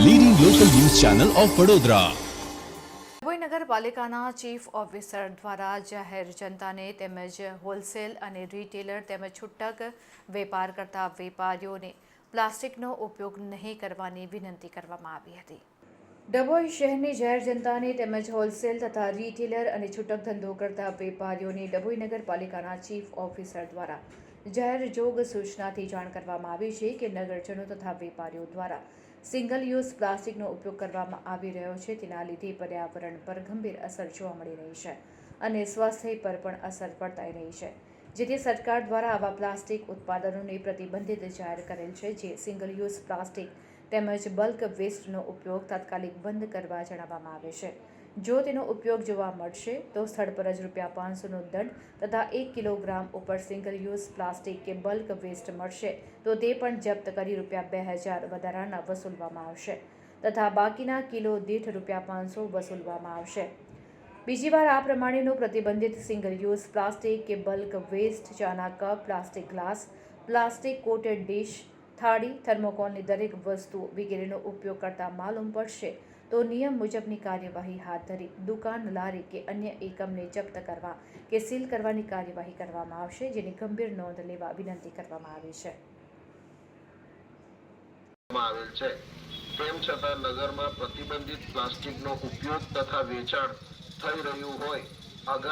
Channel of Vadodara Dabhoi નગરપાલિકાના chief officer દ્વારા જાહેર જનતાને તેમજ હોલસેલ અને રિટેલર તેમજ છૂટક વેપાર કરતા વેપારીઓને પ્લાસ્ટિકનો ઉપયોગ નહીં કરવાની વિનંતી કરવામાં આવી હતી. ડભોઈ શહેરની જાહેર જનતાને તેમજ હોલસેલ તથા રિટેલર અને છૂટક ધંધો કરતા વેપારીઓને ડભોઈ નગરપાલિકાના ચીફ ઓફિસર દ્વારા જાહેર જોગ સૂચનાથી જાણ કરવામાં આવી છે કે નગરજનો તથા વેપારીઓ દ્વારા સિંગલ યુઝ પ્લાસ્ટિકનો ઉપયોગ કરવામાં આવી રહ્યો છે. તેના લીધે પર્યાવરણ પર ગંભીર અસર જોવા મળી રહી છે અને સ્વાસ્થ્ય પર પણ અસર પડતાઈ રહી છે. જેથી સરકાર દ્વારા આવા પ્લાસ્ટિક ઉત્પાદનોને પ્રતિબંધિત જાહેર કરેલ છે, જે સિંગલ યુઝ પ્લાસ્ટિક તેમજ બલ્ક વેસ્ટનો ઉપયોગ તાત્કાલિક બંધ કરવા જણાવવામાં આવે છે. જો તેનો ઉપયોગ જોવા મળશે, તો સ્થળ પર જ રૂપિયા પાંચસોનો દંડ તથા એક કિલોગ્રામ ઉપર સિંગલ યુઝ પ્લાસ્ટિક કે બલ્ક વેસ્ટ મળશે. તો તે પણ જપ્ત કરી રૂપિયા બે હજાર વધારાના વસૂલવામાં આવશે તથા બાકીના કિલો દીઠ રૂપિયા પાંચસો વસૂલવામાં આવશે. બીજી વાર આ પ્રમાણેનો પ્રતિબંધિત સિંગલ યુઝ પ્લાસ્ટિક કે બલ્ક વેસ્ટ ચાના cup plastic glass plastic coated dish થાળી થર્મોકોલની દરેક વસ્તુ વગેરેનો ઉપયોગ કરતા માલુમ પડશે. તો નિયમ મુજબની કાર્યવાહી હાથ ધરી દુકાન લારી કે અન્ય એકમને જપ્ત કરવા કે સીલ કરવાની કાર્યવાહી કરવામાં આવશે, જેની ગંભીર નોંધ લેવા વિનંતી કરવામાં આવી છે. તેમ છતાં નગરમાં પ્રતિબંધિત પ્લાસ્ટિકનો ઉપયોગ તથા વેચાણ થઈ રહ્યું હોય